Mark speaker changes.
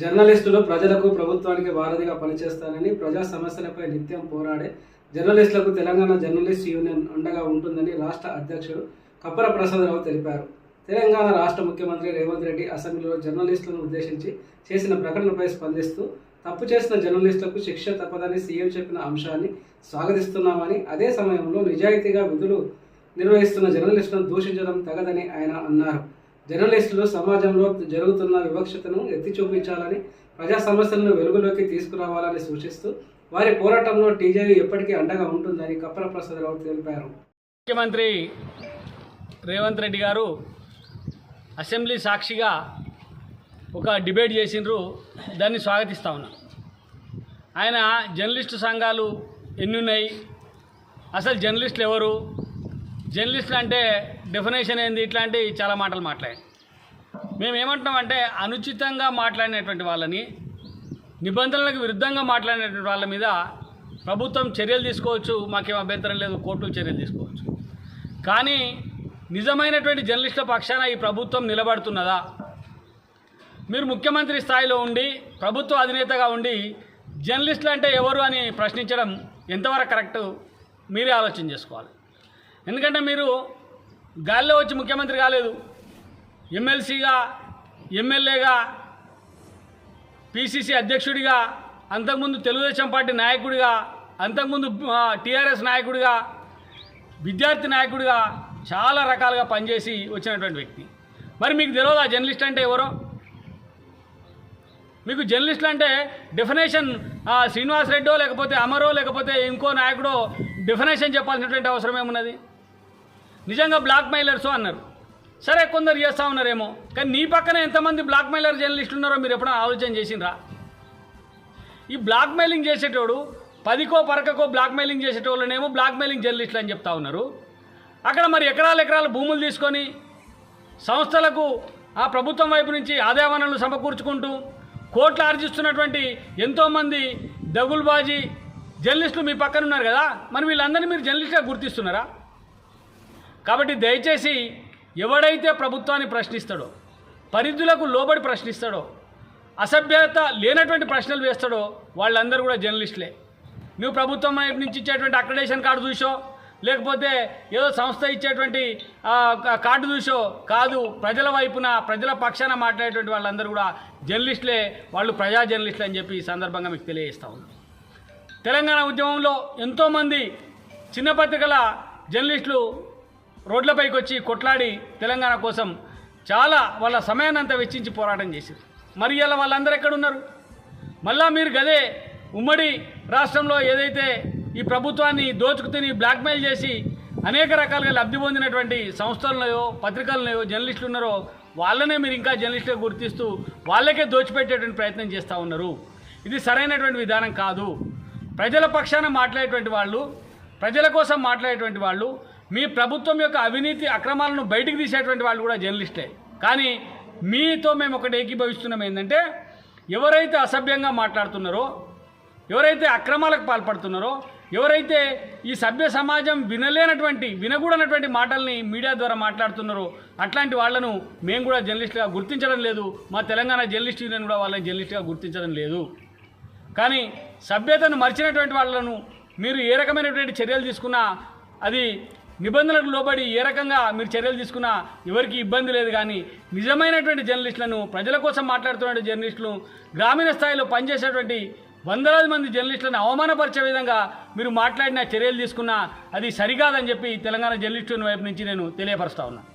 Speaker 1: జర్నలిస్టులు ప్రజలకు ప్రభుత్వానికి వారధిగా పనిచేస్తారని ప్రజా సమస్యలపై నిత్యం పోరాడే జర్నలిస్టులకు తెలంగాణ జర్నలిస్ట్ యూనియన్ అండగా ఉంటుందని రాష్ట్ర అధ్యక్షుడు కప్పర ప్రసాదరావు తెలిపారు. తెలంగాణ రాష్ట్ర ముఖ్యమంత్రి రేవంత్ రెడ్డి అసెంబ్లీలో జర్నలిస్టులను ఉద్దేశించి చేసిన ప్రకటనపై స్పందిస్తూ తప్పు చేసిన జర్నలిస్టులకు శిక్ష తప్పదని సీఎం చెప్పిన అంశాన్ని స్వాగతిస్తున్నామని అదే సమయంలో నిజాయితీగా విధులు నిర్వహిస్తున్న జర్నలిస్టులను దూషించడం తగదని ఆయన అన్నారు. జర్నలిస్టులు సమాజంలో జరుగుతున్న వివక్షతను ఎత్తి చూపించాలని ప్రజా సమస్యలను వెలుగులోకి తీసుకురావాలని సూచిస్తూ వారి పోరాటంలో టీజేయూ ఎప్పటికీ అండగా ఉంటుందని కప్పల ప్రసాదరావు తెలిపారు.
Speaker 2: ముఖ్యమంత్రి రేవంత్ రెడ్డి గారు అసెంబ్లీ సాక్షిగా ఒక డిబేట్ చేసిండ్రు దాన్ని స్వాగతిస్తా ఉన్నా. ఆయన జర్నలిస్టు సంఘాలు ఎన్ని ఉన్నాయి అసలు జర్నలిస్టులు ఎవరు? జర్నలిస్టులు అంటే డెఫినేషన్ ఏంది? ఇట్లాంటి చాలా మాటలు మాట్లాడారు మేము ఏమంటున్నామంటే అనుచితంగా మాట్లాడినటువంటి వాళ్ళని నిబంధనలకు విరుద్ధంగా మాట్లాడినటువంటి వాళ్ళ మీద ప్రభుత్వం చర్యలు తీసుకోవచ్చు మాకేం అభ్యంతరం లేదు కోర్టులు చర్యలు తీసుకోవచ్చు. కానీ నిజమైనటువంటి జర్నలిస్టుల పక్షాన ఈ ప్రభుత్వం నిలబడుతున్నదా? మీరు ముఖ్యమంత్రి స్థాయిలో ఉండి ప్రభుత్వ అధినేతగా ఉండి జర్నలిస్టులు అంటే ఎవరు అని ప్రశ్నించడం ఎంతవరకు కరెక్ట్? మీరే ఆలోచన చేసుకోవాలి. ఎందుకంటే మీరు గాల్లో వచ్చి ముఖ్యమంత్రి కాలేదు. ఎమ్మెల్సీగా ఎమ్మెల్యేగా పిసిసి అధ్యక్షుడిగా అంతకుముందు తెలుగుదేశం పార్టీ నాయకుడిగా అంతకుముందు టీఆర్ఎస్ నాయకుడిగా విద్యార్థి నాయకుడిగా చాలా రకాలుగా పనిచేసి వచ్చినటువంటి వ్యక్తి. మరి మీకు తెలియదు ఆ జర్నలిస్ట్ అంటే ఎవరో? మీకు జర్నలిస్టులు అంటే డెఫినేషన్ శ్రీనివాస్ రెడ్డో లేకపోతే అమరో లేకపోతే ఇంకో నాయకుడో డెఫినేషన్ చెప్పాల్సినటువంటి అవసరం ఏమున్నది? నిజంగా బ్లాక్ మైలర్స్ అన్నారు. సరే కొందరు చేస్తూ ఉన్నారేమో కానీ నీ పక్కన ఎంతమంది బ్లాక్ మైలర్ జర్నలిస్టులు ఉన్నారో మీరు ఎప్పుడైనా ఆలోచన చేసిండ్రా? ఈ బ్లాక్ మెయిలింగ్ చేసేటోడు పదికో పరకకో బ్లాక్ మెయిలింగ్ చేసేటోళ్ళనేమో బ్లాక్ మెయిలింగ్ జర్నలిస్టులు అని చెప్తా ఉన్నారు. అక్కడ మరి ఎకరాల ఎకరాల భూములు తీసుకొని సంస్థలకు ఆ ప్రభుత్వం వైపు నుంచి ఆదాయ వనరులు సమకూర్చుకుంటూ కోట్లు ఆర్జిస్తున్నటువంటి ఎంతోమంది దగుల్బాజీ జర్నలిస్టులు మీ పక్కన ఉన్నారు కదా మరి వీళ్ళందరినీ మీరు జర్నలిస్ట్గా గుర్తిస్తున్నారా? కాబట్టి దయచేసి ఎవడైతే ప్రభుత్వాన్ని ప్రశ్నిస్తాడో పరిధులకు లోబడి ప్రశ్నిస్తాడో అసభ్యత లేనటువంటి ప్రశ్నలు వేస్తాడో వాళ్ళందరూ కూడా జర్నలిస్టులే. నువ్వు ప్రభుత్వం వైపు నుంచి ఇచ్చేటువంటి అక్రడేషన్ కార్డు చూసో లేకపోతే ఏదో సంస్థ ఇచ్చేటువంటి కార్డు చూసో కాదు ప్రజల వైపున ప్రజల పక్షాన మాట్లాడేటువంటి వాళ్ళందరూ కూడా జర్నలిస్టులే వాళ్ళు ప్రజా జర్నలిస్టులు అని చెప్పి ఈ సందర్భంగా మీకు తెలియజేస్తా ఉన్నాను తెలంగాణ ఉద్యమంలో ఎంతోమంది చిన్న పత్రికల జర్నలిస్టులు రోడ్లపైకి వచ్చి కొట్లాడి తెలంగాణ కోసం చాలా వాళ్ళ సమయాన్ని అంతా వెచ్చించి పోరాటం చేశారు. మరి ఇలా వాళ్ళందరూ ఎక్కడున్నారు? మళ్ళా మీరు గదే ఉమ్మడి రాష్ట్రంలో ఏదైతే ఈ ప్రభుత్వాన్ని దోచుకు తిని బ్లాక్మెయిల్ చేసి అనేక రకాలుగా లబ్ధి పొందినటువంటి సంస్థలున్నాయో పత్రికలున్నాయో జర్నలిస్టులు ఉన్నారో వాళ్ళనే మీరు ఇంకా జర్నలిస్టుగా గుర్తిస్తూ వాళ్ళకే దోచిపెట్టేటువంటి ప్రయత్నం చేస్తూ ఉన్నారు. ఇది సరైనటువంటి విధానం కాదు. ప్రజల పక్షాన మాట్లాడేటువంటి వాళ్ళు ప్రజల కోసం మాట్లాడేటువంటి వాళ్ళు మీ ప్రభుత్వం యొక్క అవినీతి అక్రమాలను బయటికి తీసేటువంటి వాళ్ళు కూడా జర్నలిస్టే. కానీ మీతో మేము ఒకటి ఏకీభవిస్తున్నాం ఏంటంటే ఎవరైతే అసభ్యంగా మాట్లాడుతున్నారో ఎవరైతే అక్రమాలకు పాల్పడుతున్నారో ఎవరైతే ఈ సభ్య సమాజం వినలేనటువంటి వినకూడనటువంటి మాటల్ని మీడియా ద్వారా మాట్లాడుతున్నారో అట్లాంటి వాళ్ళను మేము కూడా జర్నలిస్టుగా గుర్తించడం లేదు. మా తెలంగాణ జర్నలిస్ట్ యూనియన్ కూడా వాళ్ళని జర్నలిస్టుగా గుర్తించడం లేదు. కానీ సభ్యతను మర్చినటువంటి వాళ్ళను మీరు ఏ రకమైనటువంటి చర్యలు తీసుకున్నా అది నిబంధనలకు లోబడి ఏ రకంగా మీరు చర్యలు తీసుకున్నా ఎవరికి ఇబ్బంది లేదు కానీ నిజమైనటువంటి జర్నలిస్టులను ప్రజల కోసం మాట్లాడుతున్న జర్నలిస్టులు గ్రామీణ స్థాయిలో పనిచేసేటువంటి వందలాది మంది జర్నలిస్టులను అవమానపరిచే విధంగా మీరు మాట్లాడిన చర్యలు తీసుకున్నా అది సరికాదని చెప్పి తెలంగాణ జర్నలిస్టుల వైపు నుంచి నేను తెలియపరుస్తా ఉన్నాను